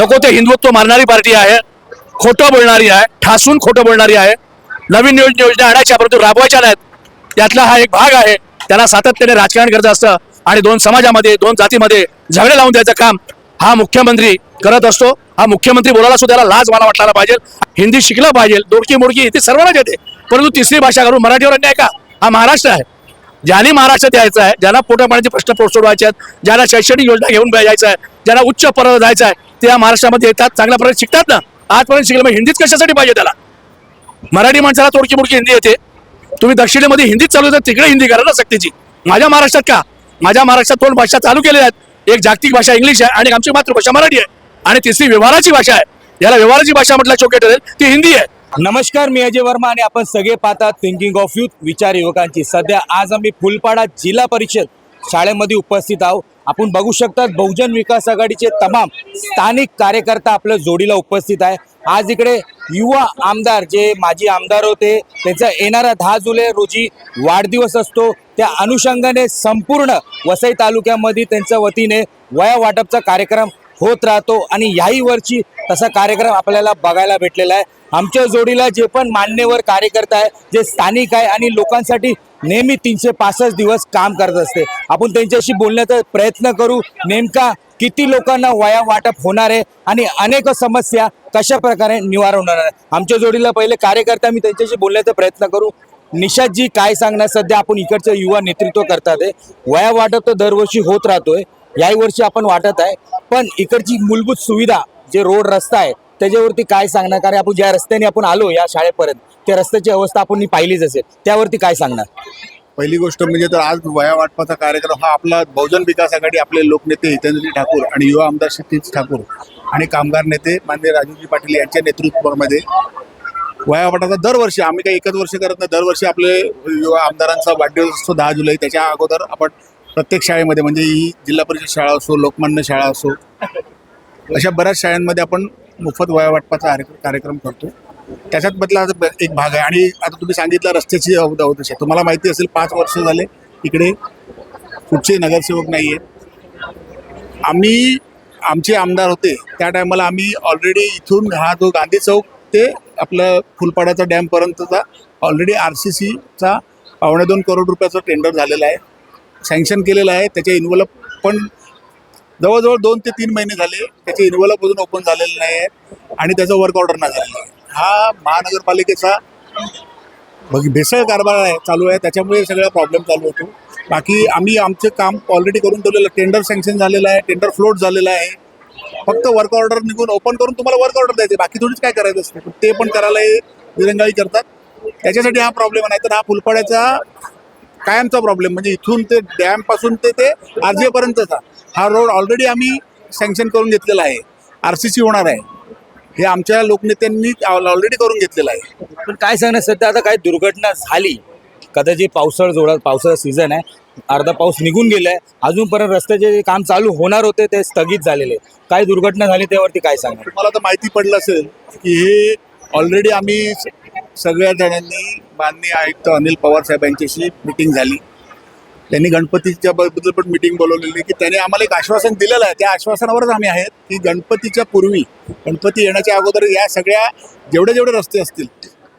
नको ते हिंदुत्व मारणारी पार्टी आहे खोटं बोलणारी आहे ठासून खोटं बोलणारी आहे. नवीन योजना आणायच्या परंतु राबवायच्या नाहीत. त्यातला हा एक भाग आहे त्यांना सातत्याने राजकारण करत असतं आणि दोन समाजामध्ये दोन जातीमध्ये झगडे लावून द्यायचं काम हा मुख्यमंत्री करत असतो. हा मुख्यमंत्री बोलायला सुद्धा त्याला लाज मला वाटला पाहिजे. हिंदी शिकलं पाहिजे. दोडकी मोडकी ती सर्वांनाच येते. परंतु तिसरी भाषा करून मराठीवर अन्याय का? हा महाराष्ट्र आहे. ज्यांनी महाराष्ट्रात यायचं आहे ज्यांना पोटा पाण्याचे प्रश्न सोडवायचे आहेत ज्यांना शैक्षणिक योजना घेऊन जायचं आहे ज्यांना उच्च पर्व जायचं आहे ते या महाराष्ट्रामध्ये येतात चांगल्या प्रकारे शिकतात ना? आजपर्यंत शिकलं मग हिंदीच कशासाठी पाहिजे त्याला? मराठी माणसाला तोडकी मोडकी हिंदी येते. तुम्ही दक्षिणेमध्ये हिंदीत चालू तर तिकडे हिंदी करा ना सक्तीची. माझ्या महाराष्ट्रात का? माझ्या महाराष्ट्रात दोन भाषा चालू केलेल्या आहेत. एक जागतिक भाषा इंग्लिश आहे आणि आमची मातृभाषा मराठी आहे. आणि तिसरी व्यवहाराची भाषा आहे. याला व्यवहाराची भाषा म्हटलं चोके ठरेल ती हिंदी आहे. नमस्कार मी अजय वर्मा आणि आपण सगळे पाहतात थिंकिंग ऑफ युथ विचार युवकांची. सध्या आज आम्ही फुलपाडा जिल्हा परिषद शाळेमध्ये उपस्थित आहोत. आपण बघू शकतात बहुजन विकास आघाडीचे तमाम स्थानिक कार्यकर्ता आपल्या जोडीला उपस्थित आहे. आज इकडे युवा आमदार जे माजी आमदार होते त्यांचा येणारा दहा जुलै रोजी वाढदिवस असतो. त्या अनुषंगाने संपूर्ण वसई तालुक्यामध्ये त्यांच्या वतीने वया वाटपचा कार्यक्रम होत राहतो आणि याही वर्षी तसा कार्यक्रम आपल्याला बघायला भेटलेला आहे. आमच्या जोडीला जे पण मान्यवर कार्यकर्ता आहे जे स्थानिक आहे आणि लोकांसाठी नेहमी तीनशे पासष्ट दिवस काम करत असते. आपण त्यांच्याशी बोलण्याचा प्रयत्न करू. नेमका किती लोकांना वया वाटप होणार आहे आणि अनेक समस्या कशा प्रकारे निवार होणार आहे? आमच्या जोडीला पहिले कार्यकर्ता मी त्यांच्याशी बोलण्याचा प्रयत्न करू. निषादजी काय सांगणार? सध्या आपण इकडचं युवा नेतृत्व करतात आहे. वया वाटप तर दरवर्षी होत राहतोय. याही वर्षी आपण वाटत आहे. पण इकडची मूलभूत सुविधा जे रोड रस्ता आहे त्याच्यावरती काय सांगणार? कारण आपण ज्या रस्त्याने आपण आलो या शाळेपर्यंत त्या रस्त्याची अवस्था आपण पाहिलीच असेल. त्यावरती काय सांगणार? पहिली गोष्ट म्हणजे तर आज वया वाटपाचा कार्यक्रम हा आपला बहुजन विकास आघाडी आपले लोकनेते हितेंद्रजी ठाकूर आणि युवा आमदार क्षितिज ठाकूर आणि कामगार नेते माननीय राजूजी पाटील यांच्या नेतृत्वामध्ये वयावाटाचा दरवर्षी आम्ही काही एकच वर्ष करत नाही दरवर्षी आपले युवा आमदारांचा वाढदिवस असतो दहा जुलै. त्याच्या अगोदर आपण प्रत्येक शाळेमध्ये म्हणजे ही जिल्हा परिषद शाळा असो लोकमान्य शाळा असो अशा बऱ्याच शाळांमध्ये आपण मोफत वया वाटपाचा कार्यक्रम करतो. त्याच्यात बदला एक भाग आहे. आणि आता तुम्ही सांगितलं रस्त्याची अवधा होत तुम्हाला माहिती असेल पाच वर्ष झाले इकडे कुठचे नगरसेवक नाही आहेत आम्ही आमचे आमदार होते. त्या टायमाला आम्ही ऑलरेडी इथून हा जो गांधी चौक ते आपलं फुलपाड्याचा डॅमपर्यंतचा ऑलरेडी आर सी सीचा पावणे दोन करोड रुपयाचं टेंडर झालेलं आहे. सँक्शन केलेलं आहे. त्याचे इन्व्हलप पण जवळजवळ दोन ते तीन महिने झाले त्याचे इन्व्हलप अजून ओपन झालेलं नाही आहे आणि त्याचं वर्क ऑर्डर नाही झालेलं आहे. हा महानगरपालिकेचा बघ भेसळ कारभार आहे चालू आहे. त्याच्यामुळे सगळा प्रॉब्लेम चालू होतो. बाकी आम्ही आमचं काम ऑलरेडी करून ठेवलेलं टेंडर सँक्शन झालेलं आहे टेंडर फ्लोट झालेलं आहे. फक्त वर्क ऑर्डर निघून ओपन करून तुम्हाला वर्क ऑर्डर द्यायचे. बाकी थोडीच काय करायचं असते. ते पण करायलाही विरंगाई करतात. त्याच्यासाठी हा प्रॉब्लेम नाही तर हा फुलपाड्याचा कायमचा प्रॉब्लेम म्हणजे इथून ते डॅमपासून ते ते आरजेपर्यंतचा. हा रोड ऑलरेडी आम्ही सँक्शन करून घेतलेला आहे. आर सी सी होणार आहे. हे आमच्या लोकनेत्यांनी ऑलरेडी करून घेतलेलं आहे. पण काय सांगणार सध्या आता काही दुर्घटना झाली. कदाचित पावसाळा जोरात पावसाळा सीझन आहे. अर्धा पाऊस निघून गेलाय. अजूनपर्यंत रस्त्याचे जे काम चालू होणार होते ते स्थगित झालेले. काही दुर्घटना झाली त्यावरती काय सांगणार? तुम्हाला तर माहिती पडलं असेल की हे ऑलरेडी आम्ही सगळ्या जणांनी माननीय आयुक्त अनिल पवार साहेब यांच्याशी मिटिंग झाली. त्यांनी गणपतीच्या बद्दल पण मिटिंग बोलवलेली की त्याने आम्हाला एक आश्वासन दिलेलं आहे. त्या आश्वासनावरच आम्ही आहेत की गणपतीच्या पूर्वी गणपती येण्याच्या अगोदर या सगळ्या जेवढे जेवढे रस्ते असतील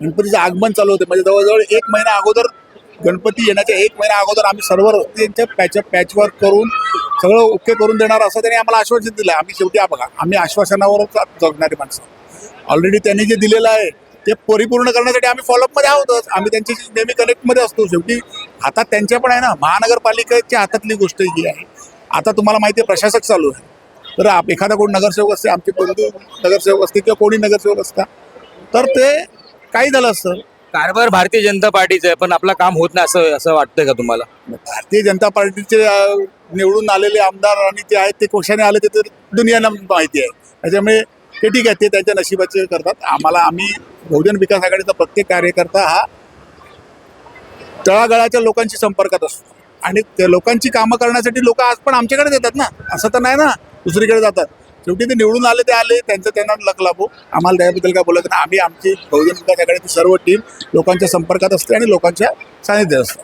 गणपतीचं आगमन चालू होते. म्हणजे जवळजवळ एक महिना अगोदर गणपती येण्याच्या एक महिना अगोदर आम्ही सर्व रस्त्यांच्या पॅच पॅचवर्क करून सगळं ओके करून देणार असं त्यांनी आम्हाला आश्वासन दिलं आहे. आम्ही शेवटी बघा आम्ही आश्वासनावरच जगणारी माणसं. ऑलरेडी त्यांनी जे दिलेलं आहे ते परिपूर्ण करण्यासाठी आम्ही फॉलोअपमध्ये आहोतच. आम्ही त्यांच्याशी नेहमी कनेक्टमध्ये असतो. शेवटी हातात त्यांच्या पण आहे ना. महानगरपालिकेच्या हातातली गोष्ट ही आहे. आता तुम्हाला माहिती आहे प्रशासक चालू आहे. तर आप- एखादा कोण नगरसेवक असते आमचे बंधू नगरसेवक असते किंवा कोणी नगरसेवक असतात तर ते काही झालं असतं. कारभार भारतीय जनता पार्टीचं आहे पण आपलं काम होत नाही असं असं वाटतंय का तुम्हाला? भारतीय जनता पार्टीचे अ, निवडून आलेले आमदार आणि ते आहेत ते कशाने आले ते तर दुनियाला माहिती आहे. त्याच्यामुळे ते ठीक आहे ते त्यांच्या नशिबाचे करतात. आम्हाला आम्ही बहुजन विकास आघाडीचा प्रत्येक कार्यकर्ता हा तळागळाच्या लोकांशी संपर्कात असतो. आणि ते लोकांची कामं करण्यासाठी लोक आज पण आमच्याकडे येतात ना. असं तर नाही ना. दुसरीकडे जातात. शेवटी ते निवडून आले ते आले त्यांचं त्यांना लक लाभो आम्हाला त्याबद्दल काय बोलत नाही. आम्ही आमची बहुजन विकास आघाडीची सर्व टीम लोकांच्या संपर्कात असते आणि लोकांच्या सानिध्यात असते.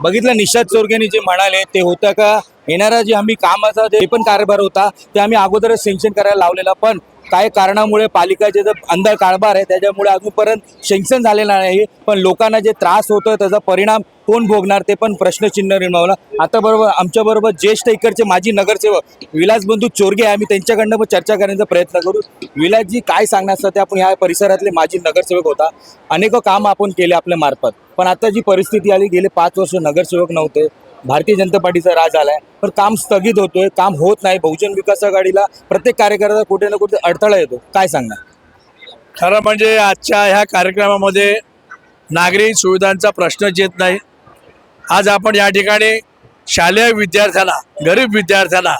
बघितलं निषाद चोरगेनी जे म्हणाले ते होतं का? येणारा जे आम्ही कामाचा जे पण कारभार होता ते आम्ही अगोदरच सँक्शन करायला लावलेला. पण काही कारणामुळे पालिकाचे जे अंधा कारभार आहे त्याच्यामुळे अजूनपर्यंत शेंक्शन झालेलं नाही. पण लोकांना जे त्रास होतो त्याचा परिणाम कोण भोगणार ते पण प्रश्नचिन्ह निर्मावला. आता बरोबर आमच्याबरोबर ज्येष्ठ इकडचे माजी नगरसेवक विलास बंधू चोरगे आहे. आम्ही त्यांच्याकडनं चर्चा करण्याचा प्रयत्न करू. विलासजी काय सांगणार ते आपण ह्या परिसरातले माजी नगरसेवक होता. अनेक काम आपण केले आपल्या मार्फत. पण आता जी परिस्थिती आली गेले पाच वर्ष नगरसेवक नव्हते. भारतीय जनता पार्टीचा राज आलाय. पण काम स्थगित होतोय काम होत नाही. बहुजन विकास आघाडीला प्रत्येक कार्यकर्ता कुठे ना कुठे अडथळा येतो. काय सांगणार? खरं म्हणजे आजच्या ह्या कार्यक्रमामध्ये नागरी सुविधांचा प्रश्नच येत नाही. आज आपण या ठिकाणी शालेय विद्यार्थ्यांना गरीब विद्यार्थ्यांना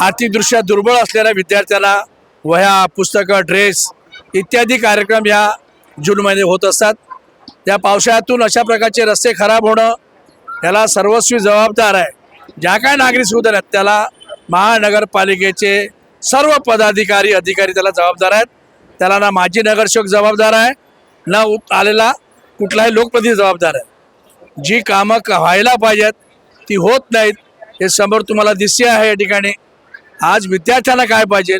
आर्थिकदृष्ट्या दुर्बळ असलेल्या विद्यार्थ्यांना वह्या पुस्तकं ड्रेस इत्यादी कार्यक्रम या महिने होत असतात. या पावसाळ्यातून अशा प्रकारचे रस्ते खराब होणं याला सर्वस्वी जबाबदार आहे. ज्या काय नागरिक सुद्धा आहेत त्याला महानगरपालिकेचे सर्व पदाधिकारी अधिकारी त्याला जबाबदार आहेत. त्याला ना माजी नगरसेवक जबाबदार आहे ना उत- आलेला कुठलाही लोकप्रतिनिधी जबाबदार आहे. जी कामं क- व्हायला पाहिजेत ती होत नाहीत हे समोर तुम्हाला दिसते आहे या ठिकाणी. आज विद्यार्थ्यांना काय पाहिजे?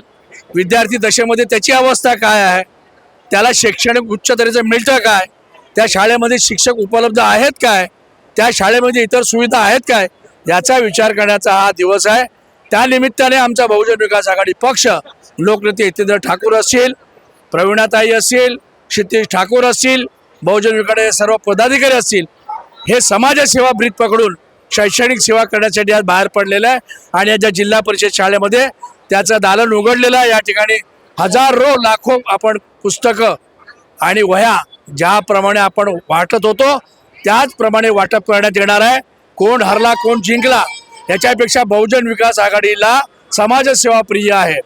विद्यार्थी दशेमध्ये त्याची अवस्था काय आहे? त्याला शैक्षणिक उच्च दर्जाचं मिळतं काय? त्या शाळेमध्ये शिक्षक उपलब्ध आहेत काय? त्या शाळेमध्ये इतर सुविधा आहेत काय? याचा विचार करण्याचा हा दिवस आहे. त्या निमित्ताने आमचा बहुजन विकास आघाडी पक्ष लोकनेते हितेंद्र ठाकूर असतील प्रवीणाताई असतील क्षितिश ठाकूर असतील बहुजन विकास सर्व पदाधिकारी असतील हे समाजसेवा ब्रीत पकडून शैक्षणिक सेवा करण्यासाठी आज बाहेर पडलेलं आहे. आणि या ज्या जिल्हा परिषद शाळेमध्ये त्याचं दालन उघडलेलं आहे. या ठिकाणी हजारो लाखो आपण पुस्तकं आणि वह्या ज्याप्रमाणे आपण वाटत होतो त्याचप्रमाणे वाटप करण्यात येणार आहे. कोण हरला कोण जिंकला याच्यापेक्षा बहुजन विकास आघाडीला समाजसेवा प्रिय आहे.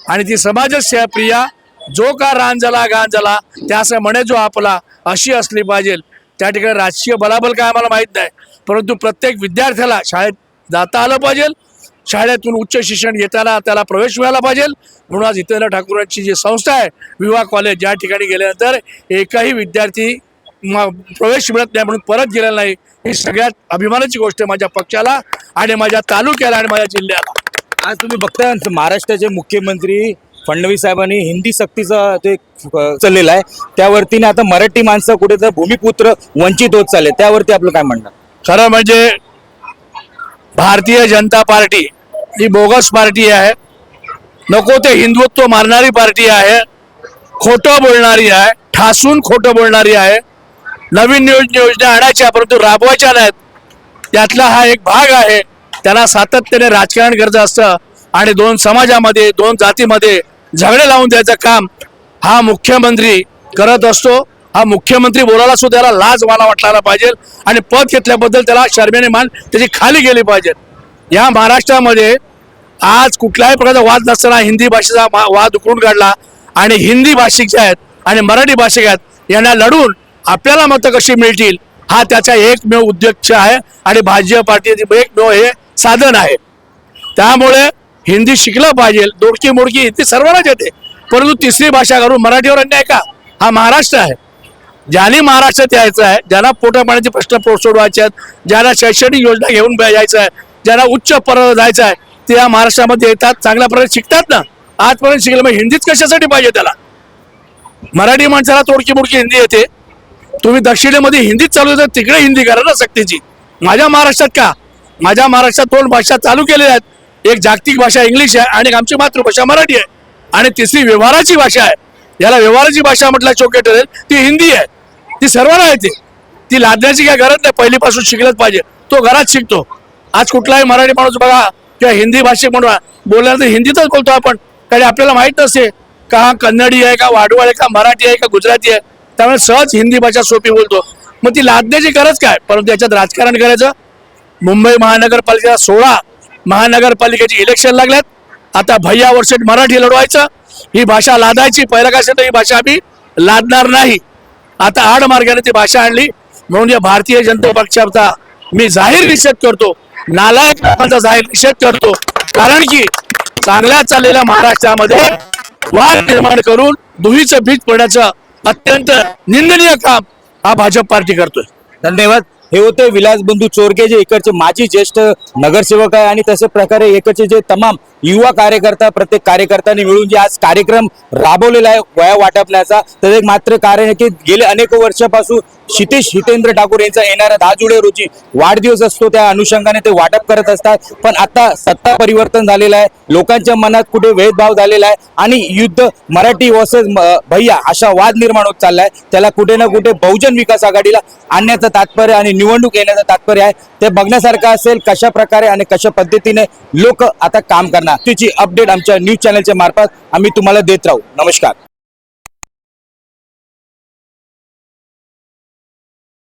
आणि ती समाजसेवा प्रिया जो का रान झाला गान झाला त्यास म्हणे जो आपला अशी असली पाहिजे. त्या ठिकाणी राजकीय बलाबल काय आम्हाला माहीत नाही. परंतु प्रत्येक विद्यार्थ्याला शाळेत जाता आलं पाहिजे. शाळेतून उच्च शिक्षण घेताना त्याला प्रवेश मिळाला पाहिजे. म्हणून आज हितेंद्र ठाकूरांची जी संस्था आहे विवाह कॉलेज ज्या ठिकाणी गेल्यानंतर एकही विद्यार्थी प्रवेश मिळत नाही म्हणून परत गेलेला नाही. ही सगळ्यात अभिमानाची गोष्ट आहे माझ्या पक्षाला आणि माझ्या तालुक्याला आणि माझ्या जिल्ह्याला. आज तुम्ही बघता महाराष्ट्राचे मुख्यमंत्री फडणवीस साहेबांनी हिंदी सक्तीचा ते चाललेला आहे. त्यावरतीने आता मराठी माणसं कुठे तर भूमिपुत्र वंचित होत चालले त्यावरती आपलं काय म्हणणं? खरं म्हणजे भारतीय जनता पार्टी ही बोगस पार्टी आहे. नको ते हिंदुत्व मारणारी पार्टी आहे. खोटं बोलणारी आहे. ठासून खोटं बोलणारी आहे. नवीन नियोजन योजना आणायच्या परंतु राबवायच्या नाहीत. त्यातला हा एक भाग आहे. त्याला सातत्याने राजकारण गरज असतं. आणि दोन समाजामध्ये दोन जातीमध्ये झगडे लावून द्यायचं काम हा मुख्यमंत्री करत असतो. हा मुख्यमंत्री बोलायला सुद्धा त्याला लाज मला वाटला पाहिजे. आणि पद घेतल्याबद्दल त्याला शर्मेने मान त्याची खाली गेली पाहिजे. या महाराष्ट्रामध्ये आज कुठल्याही प्रकारचा वाद नसताना हिंदी भाषेचा वाद उकरून काढला. आणि हिंदी भाषिक जे आहेत आणि मराठी भाषिक आहेत यांना लढून आपल्याला मतं कशी मिळतील? हा त्याचा एकमेव उद्देश आहे आणि भाजप पार्टीचे एकमेव हे साधन आहे. त्यामुळे हिंदी शिकलं पाहिजे. दोडकी मोडकी ती सर्वांनाच येते. परंतु तिसरी भाषा करून मराठीवर अन्याय का? हा महाराष्ट्र आहे. ज्यांनी महाराष्ट्रात यायचं आहे ज्यांना पोटा पाण्याचे प्रश्न सोडवायचे आहेत ज्यांना शैक्षणिक योजना घेऊन यायचं आहे ज्यांना उच्च पर्व जायचं आहे ते या महाराष्ट्रामध्ये येतात चांगल्या प्रकारे शिकतात ना? आजपर्यंत शिकलं मग हिंदीच कशासाठी पाहिजे त्याला? मराठी माणसाला तोडकी मोडकी हिंदी येते. तुम्ही दक्षिणेमध्ये हिंदीच चालू तर तिकडे हिंदी करा ना सक्तीची. माझ्या महाराष्ट्रात का? माझ्या महाराष्ट्रात दोन भाषा चालू केलेल्या आहेत. एक जागतिक भाषा इंग्लिश आहे आणि एक आमची मातृभाषा मराठी आहे. आणि तिसरी व्यवहाराची भाषा आहे. याला व्यवहाराची भाषा म्हटलं चोके ठरेल ती हिंदी आहे. ती सर्वांना येते ती लादण्याची काय गरज नाही. पहिलीपासून शिकलंच पाहिजे. तो घरात शिकतो. आज कुठलाही मराठी माणूस बघा किंवा हिंदी भाषिक म्हणून बोलल्यानंतर हिंदीतच बोलतो आपण. कारण आपल्याला माहीत नसते का हा कन्नडी आहे का वाडवळ आहे का मराठी आहे का गुजराती आहे. त्यामुळे सहज हिंदी भाषा सोपी बोलतो. मग ती लादण्याची गरज काय? परंतु याच्यात राजकारण करायचं? मुंबई महानगरपालिकेला सोळा महानगरपालिकेची इलेक्शन लागल्यात. आता भैया वर्षेत मराठी लढवायचं. ही भाषा लादायची. पहिला काय असेल तर ही भाषा आम्ही लादणार नाही. आता आड मार्गाने ती भाषा आणली. म्हणून या भारतीय जनता पक्षाचा मी जाहीर निषेध करतो. नालायक लोकांचा जाहीर निषेध करतो. कारण की चांगल्या चाललेल्या महाराष्ट्रामध्ये वाद निर्माण करून दुहीचं बीज पडण्याचं अत्यंत निंदनीय काम हा भाजप पार्टी करतोय. धन्यवाद. हे होते विलासबंधू चोरके चोरगे जे इकडचे माजी ज्येष्ठ नगरसेवक आहे आणि तसे प्रकारे इकडचे जे तमाम युवा कार्यकर्ता प्रत्येक कार्यकर्त्यांनी मिळून जे आज कार्यक्रम राबवलेला आहे वया वाटपण्याचा तर एक मात्र कारण आहे की गेले अनेक वर्षापासून क्षितेश हितेंद्र ठाकूर यांचा येणाऱ्या दहा जुलै रोजी वाढदिवस असतो त्या अनुषंगाने ते वाटप करत असतात. पण आता सत्ता परिवर्तन झालेलं आहे लोकांच्या मनात कुठे भेदभाव झालेला आहे आणि युद्ध मराठी वर्सेस भैया अशा वाद निर्माण होत चाललाय त्याला कुठे ना कुठे बहुजन विकास आघाडीला आणण्याचं तात्पर्य आणि निवडणूक येण्याचं तात्पर्य आहे. ते बघण्यासारखं असेल कशा प्रकारे आणि कशा पद्धतीने लोक आता काम करणार. त्याची अपडेट आमच्या न्यूज चॅनलच्या मार्फत आम्ही तुम्हाला देत राहू. नमस्कार.